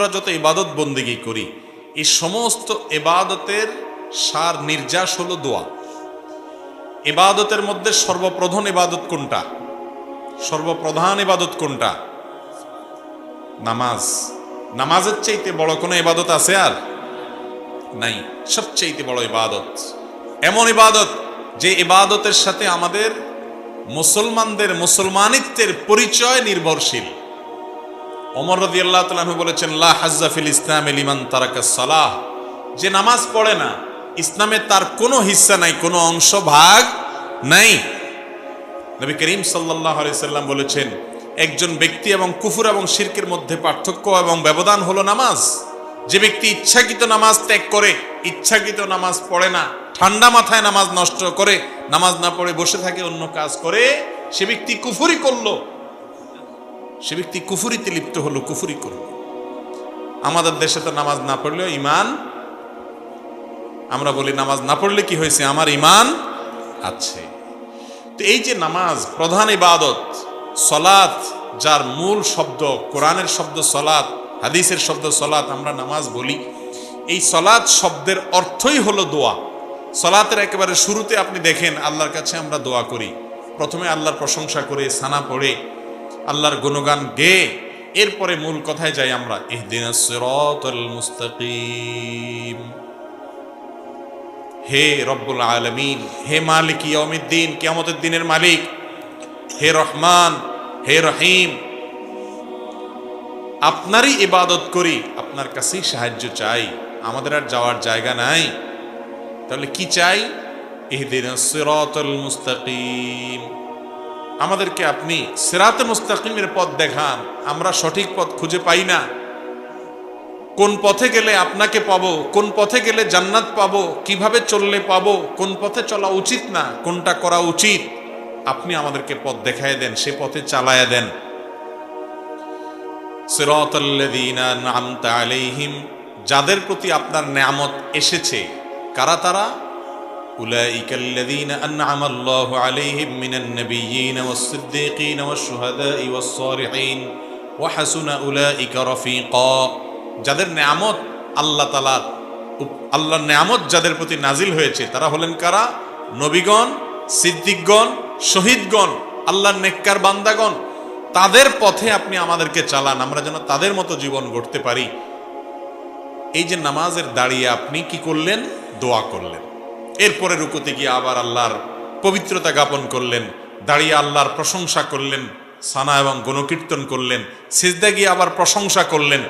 আমরা যত ইবাদত বন্দিগি করি, এই সমস্ত এবাদতের সার নির্যাস হলো দোয়া। এবাদতের মধ্যে সর্বপ্রধান ইবাদত কোনটা? সর্বপ্রধান ইবাদত কোনটা? নামাজ। নামাজের চাইতে বড় কোনো ইবাদত আছে আর? নাই। সবচাইতে বড় ইবাদত। এমন ইবাদত যে ইবাদতের সাথে আমাদের মুসলমানদের মুসলমানিত্বের পরিচয় নির্ভরশীল। ওমর রদি আল্লাহ তালু বলেছেন, লা হাজ্জাফিল ইসলাম ইমান তারাকা সালাহ। যে নামাজ পড়ে না, ইসলামে তার কোনো হিস্সা নাই, কোনো অংশ ভাগ নাই। নবী করিম সাল্লাহ সাল্লাম বলেছেন, একজন ব্যক্তি এবং কুফুর এবং শিরকের মধ্যে পার্থক্য এবং ব্যবধান হলো নামাজ। যে ব্যক্তি ইচ্ছাকৃত নামাজ ত্যাগ করে, ইচ্ছাকৃত নামাজ পড়ে না, ঠান্ডা মাথায় নামাজ নষ্ট করে, নামাজ না পড়ে বসে থাকে, অন্য কাজ করে, সে ব্যক্তি কুফুরি করল সে ব্যক্তি কুফুরিতে লিপ্ত হলো, কুফুরি করল। আমাদের দেশে তো নামাজ না পড়লেও ইমান আমরা বলি নামাজ না পড়লে কি হয়েছে? আমার ইমান আছে। তো এই যে নামাজ, প্রধান ইবাদত সলাত যার মূল শব্দ, কোরআনের শব্দ সলাত হাদিসের শব্দ সলাত আমরা নামাজ বলি, এই সলাত শব্দের অর্থই হলো দোয়া। সলাতের একেবারে শুরুতে আপনি দেখেন, আল্লাহর কাছে আমরা দোয়া করি। প্রথমে আল্লাহর প্রশংসা করে, সানা পড়ে আল্লাহর গুণগান গেয়ে এরপরে মূল কথায় যাই আমরা ইহদিন হে রব্বুল আলমিন, হে মালিক ইয়মিদ্দিন কিয়ামতের দিনের মালিক, হে রহমান, হে রহিম, আপনারই ইবাদত করি, আপনার কাছেই সাহায্য চাই, আমাদের আর যাওয়ার জায়গা নাই। তাহলে কি চাই? ইহদিন সিরাতুল মুস্তাকিম। আমাদেরকে আপনি সেরাতে মুস্তাকিমের পথ দেখান। আমরা সঠিক পথ খুঁজে পাই না। কোন পথে গেলে আপনাকে পাবো, কোন পথে গেলে জান্নাত পাবো, কীভাবে চললে পাবো, কোন পথে চলা উচিত না, কোনটা করা উচিত, আপনি আমাদেরকে পথ দেখায় দেন, সে পথে চালায় দেন। যাদের প্রতি আপনার নিয়ামত এসেছে, কারা তারা? أولئك الذين أنعم الله عليهم من النبيين والصديقين والشهداء والصالحين وحسن أولئك رفيقا যাদের নেয়ামত আল্লাহ তালার আল্লাহর নেয়ামত যাদের প্রতি নাজিল হয়েছে তারা হলেন কারা নবীগণ সিদ্দিকগণ শহীদগণ আল্লাহর নেককার বান্দাগণ তাদের পথে আপনি আমাদেরকে চালান আমরা যেন তাদের মতো জীবন গড়তে পারি এই যে নামাজের দাঁড়িয়ে আপনি কি করলেন দোয়া করলেন এরপরে রুকুতে গিয়ে আবার আল্লাহর পবিত্রতা জ্ঞাপন করলেন, দাঁড়িয়ে আল্লাহর প্রশংসা করলেন, সানা এবং গণকীর্তন করলেন, সিজদা গিয়ে আবার প্রশংসা করলেন